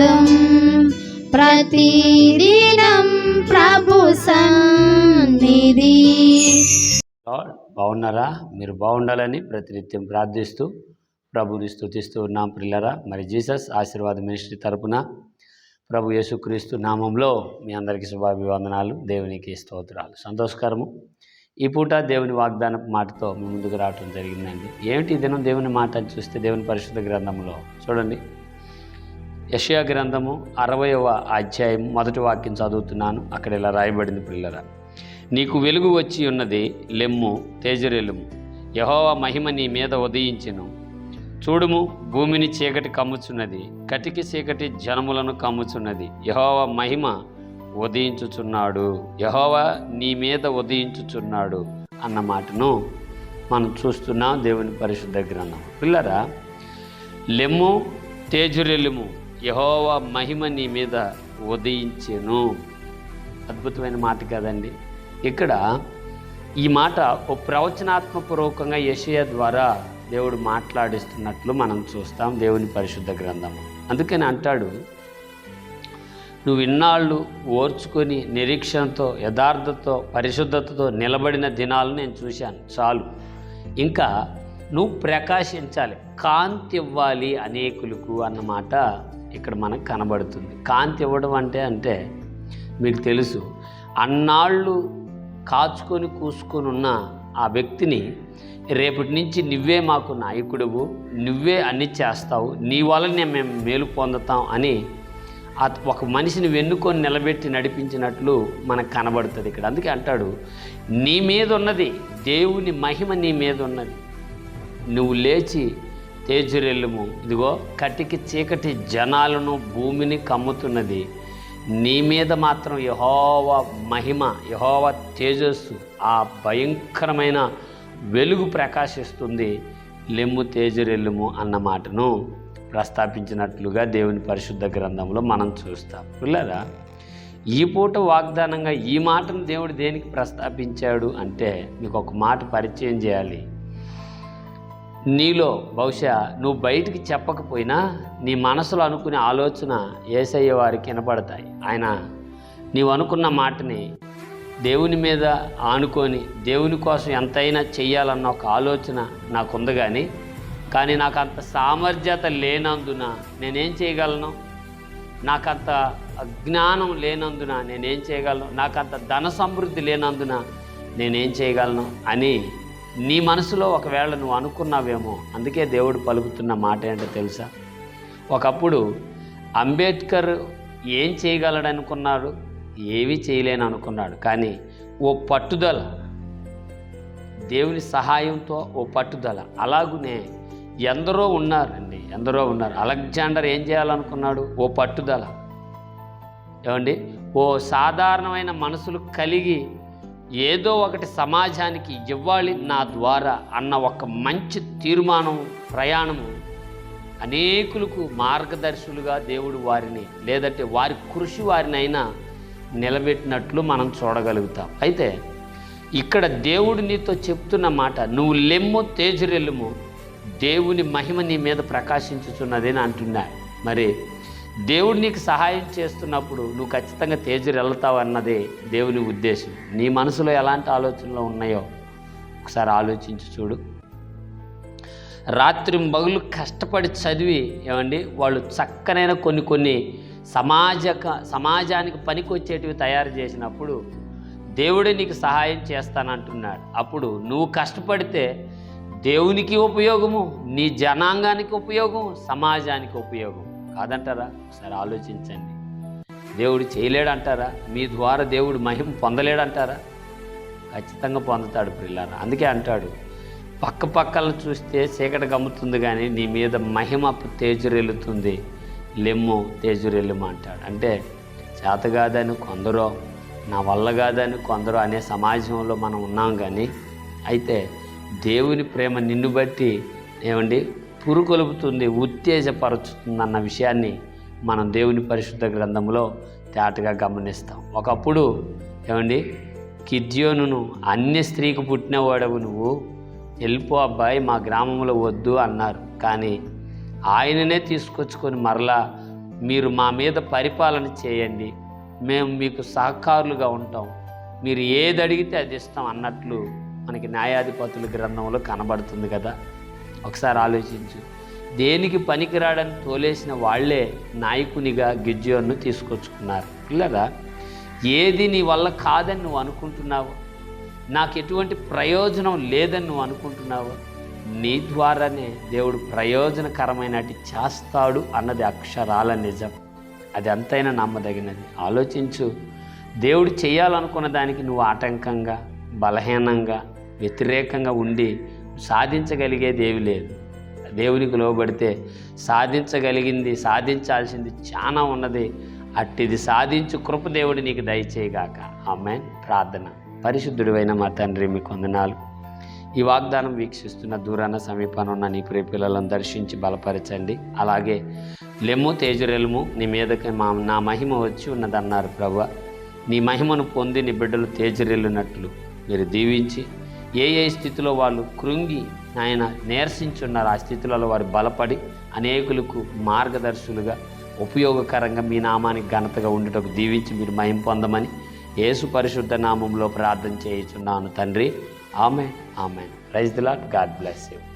ప్రార్థం ప్రతిదినం ప్రభు సన్నిధి. బాగున్నారా? మీరు బాగుండాలని ప్రతినిత్యం ప్రార్థిస్తూ ప్రభుని స్థుతిస్తూ ఉన్నాం పిల్లరా మరి జీసస్ ఆశీర్వాద మినిస్ట్రీ తరపున ప్రభు యేసుక్రీస్తు నామంలో మీ అందరికీ శుభాభివందనాలు దేవునికి స్తోత్రాలు. సంతోషకరము. ఈ పూట దేవుని వాగ్దాన మాటతో మీ ముందుకు రావటం జరిగిందండి. ఏమిటి దినం దేవుని మాట అని చూస్తే దేవుని పరిశుద్ధ గ్రంథంలో? చూడండి. యషయా గ్రంథము అరవయవ అధ్యాయం మొదటి వాక్యం చదువుతున్నాను. అక్కడ ఇలా రాయబడింది పిల్లరా. నీకు వెలుగు వచ్చి ఉన్నది లెమ్ము తేజరెలుము. యహోవా మహిమ నీ మీద ఉదయించెను. చూడుము భూమిని చీకటి కమ్ముచున్నది కటికి చీకటి జనములను కమ్ముచున్నది. యహోవా మహిమ ఉదయించుచున్నాడు. యహోవా నీ మీద ఉదయించుచున్నాడు అన్న మాటను మనం చూస్తున్నాం దేవుని పరిశుద్ధ గ్రంథం. పిల్లరా లెమ్ము తేజురెలుము యహోవా మహిమ నీ మీద ఉదయించెను. అద్భుతమైన మాట కదండి. ఇక్కడ ఈ మాట ఓ ప్రవచనాత్మపూర్వకంగా యషయ ద్వారా దేవుడు మాట్లాడిస్తున్నట్లు మనం చూస్తాం దేవుని పరిశుద్ధ గ్రంథం అందుకని అంటాడు నువ్వు ఇన్నాళ్ళు ఓర్చుకొని నిరీక్షణతో యథార్థతో పరిశుద్ధతతో నిలబడిన దినాలు నేను చూశాను. చాలు. ఇంకా నువ్వు ప్రకాశించాలి కాంతి ఇవ్వాలి అనేకులకు అన్నమాట ఇక్కడ మనకు కనబడుతుంది. కాంతి ఇవ్వడం అంటే అంటే మీకు తెలుసు అన్నాళ్ళు కాచుకొని కూసుకొని ఉన్న ఆ వ్యక్తిని రేపటి నుంచి నువ్వే మాకు నాయకుడువు నువ్వే అన్ని చేస్తావు నీ వలనే మేము మేలు పొందుతాం అని ఒక మనిషిని వెన్నుకొని నిలబెట్టి నడిపించినట్లు మనకు కనబడుతుంది ఇక్కడ. అందుకే అంటాడు నీ మీద ఉన్నది దేవుని మహిమ నీ మీద ఉన్నది. నువ్వు లేచి తేజురెల్లుము ఇదిగో కటికి చీకటి జనాలను భూమిని కమ్ముతున్నది. నీ మీద మాత్రం యహోవ మహిమ యహోవ తేజస్సు ఆ భయంకరమైన వెలుగు ప్రకాశిస్తుంది. లెమ్ము తేజురెల్లుము అన్న మాటను ప్రస్తాపించినట్లుగా దేవుని పరిశుద్ధ గ్రంథంలో మనం చూస్తాం. పిల్లరా ఈ పూట వాగ్దానంగా ఈ మాటను దేవుడు దేనికి ప్రస్తాపించాడు అంటే మీకు ఒక మాట పరిచయం చేయాలి. నీలో బహుశా నువ్వు బయటికి చెప్పకపోయినా నీ మనసులో అనుకునే ఆలోచన ఏసయ్య వారికి వినపడతాయి ఆయన నీవు అనుకున్న మాటని దేవుని మీద ఆనుకొని దేవుని కోసం ఎంతైనా చెయ్యాలన్న ఒక ఆలోచన నాకుంది కానీ కానీ నాకు అంత సామర్థ్యత లేనందున నేనేం చేయగలను? నాకంత అజ్ఞానం లేనందున నేనేం చేయగలను? నాకంత ధన సమృద్ధి లేనందున నేనేం చేయగలను? అని నీ మనసులో ఒకవేళ నువ్వు అనుకున్నావేమో అందుకే దేవుడు పలుకుతున్న మాట ఏంటో తెలుసా? ఒకప్పుడు అంబేద్కర్ ఏం చేయగలడనుకున్నాడు? ఏమీ చేయలేను అనుకున్నాడు కానీ ఓ పట్టుదల దేవుని సహాయంతో ఓ పట్టుదల. అలాగునే ఎందరో ఉన్నారండి ఎందరో ఉన్నారు. అలెగ్జాండర్ ఏం చేయాలనుకున్నాడు? ఓ పట్టుదల. ఏమండి? ఓ సాధారణమైన మనసులు కలిగి ఏదో ఒకటి సమాజానికి ఇవ్వాలి నా ద్వారా అన్న ఒక మంచి తీర్మానం ప్రయాణము అనేకులకు మార్గదర్శులుగా దేవుడు వారిని లేదంటే వారి కృషి వారినైనా నిలబెట్టినట్లు మనం చూడగలుగుతాం. అయితే ఇక్కడ దేవుడు నీతో చెప్తున్న మాట నువ్వు లెమ్ము తేజురెల్లుము దేవుని మహిమ నీ మీద ప్రకాశించుచున్నదని? అంటున్నా మరి దేవుడు నీకు సహాయం చేస్తున్నప్పుడు నువ్వు ఖచ్చితంగా తేజురు వెళ్తావు అన్నదే దేవుని ఉద్దేశం. నీ మనసులో ఎలాంటి ఆలోచనలు ఉన్నాయో ఒకసారి ఆలోచించి చూడు. రాత్రి మగులు కష్టపడి చదివి ఏమండి వాళ్ళు చక్కనైన కొన్ని కొన్ని సమాజక సమాజానికి పనికొచ్చేటివి తయారు చేసినప్పుడు దేవుడే నీకు సహాయం చేస్తానంటున్నాడు. అప్పుడు నువ్వు కష్టపడితే దేవునికి ఉపయోగము నీ జనాంగానికి ఉపయోగం సమాజానికి ఉపయోగం కాదంటారా? ఒకసారి ఆలోచించండి. దేవుడు చేయలేడంటారా? మీ ద్వారా దేవుడు మహిమ పొందలేడంటారా? ఖచ్చితంగా పొందుతాడు పిల్లరా అందుకే అంటాడు పక్క పక్కలను చూస్తే చీకటి గమ్ముతుంది కానీ నీ మీద మహిమ తేజురెలుతుంది లెమ్ము తేజురెల్లుము అంటాడు. అంటే చేత కాదని కొందరో నా వల్ల కాదని కొందరు అనే సమాజంలో మనం ఉన్నాం కానీ అయితే దేవుని ప్రేమ నిన్ను బట్టి ఏమండి? పురుకొలుపుతుంది ఉత్తేజపరుచుతుంది అన్న విషయాన్ని మనం దేవుని పరిశుద్ధ గ్రంథంలో తేటగా గమనిస్తాం. ఒకప్పుడు ఏమండి కిద్యోనును అన్య స్త్రీకి పుట్టినవాడవు నువ్వు వెళ్ళిపో అబ్బాయి మా గ్రామంలో వద్దు అన్నారు. కానీ ఆయననే తీసుకొచ్చుకొని మరలా మీరు మా మీద పరిపాలన చేయండి మేము మీకు సహకారులుగా ఉంటాం మీరు ఏది అడిగితే అది ఇస్తాం అన్నట్లు మనకి న్యాయాధిపతుల గ్రంథంలో కనబడుతుంది కదా. ఒకసారి ఆలోచించు. దేనికి పనికిరాడని తోలేసిన వాళ్ళే నాయకునిగా గిజ్జోన్ను తీసుకొచ్చుకున్నారు. పిల్లరా ఏది నీ వల్ల కాదని నువ్వు అనుకుంటున్నావు? నాకు ఎటువంటి ప్రయోజనం లేదని నువ్వు అనుకుంటున్నావు? నీ ద్వారానే దేవుడు ప్రయోజనకరమైనటి చేస్తాడు అన్నది అక్షరాల నిజం. అది ఎంతైనా నమ్మదగినది. ఆలోచించు. దేవుడు చేయాలనుకున్న దానికి నువ్వు ఆటంకంగా బలహీనంగా వ్యతిరేకంగా ఉండి సాధించగలిగేది ఏమీ లేదు. దేవునికి లోబడితే సాధించగలిగింది సాధించాల్సింది చాలా ఉన్నది. అట్టిది సాధించు కృప దేవుడు నీకు దయచేయగాక. ఆమె ప్రార్థన. పరిశుద్ధుడివైన మా తండ్రి మీ కొందనాలు ఈ వాగ్దానం వీక్షిస్తున్న దూరాన సమీపాన ఉన్న నీ ప్రియ పిల్లలను దర్శించి బలపరచండి. అలాగే లెమ్ము తేజురెల్ము నీ మీదకి మా నా మహిమ వచ్చి ఉన్నదన్నారు ప్రభు. నీ మహిమను పొంది నీ బిడ్డలు తేజరెళ్ళినట్లు మీరు దీవించి ఏ ఏ స్థితిలో వాళ్ళు కృంగి ఆయన నేర్సించున్నారు ఆ స్థితులలో వారు బలపడి అనేకులకు మార్గదర్శులుగా ఉపయోగకరంగా మీ నామానికి ఘనతగా ఉండుటకు దీవించి మీరు మహిం పొందమని యేసు పరిశుద్ధ నామంలో ప్రార్థన చేయుచున్నాను తండ్రి. ఆమె ఆమె raise the Lord God bless you.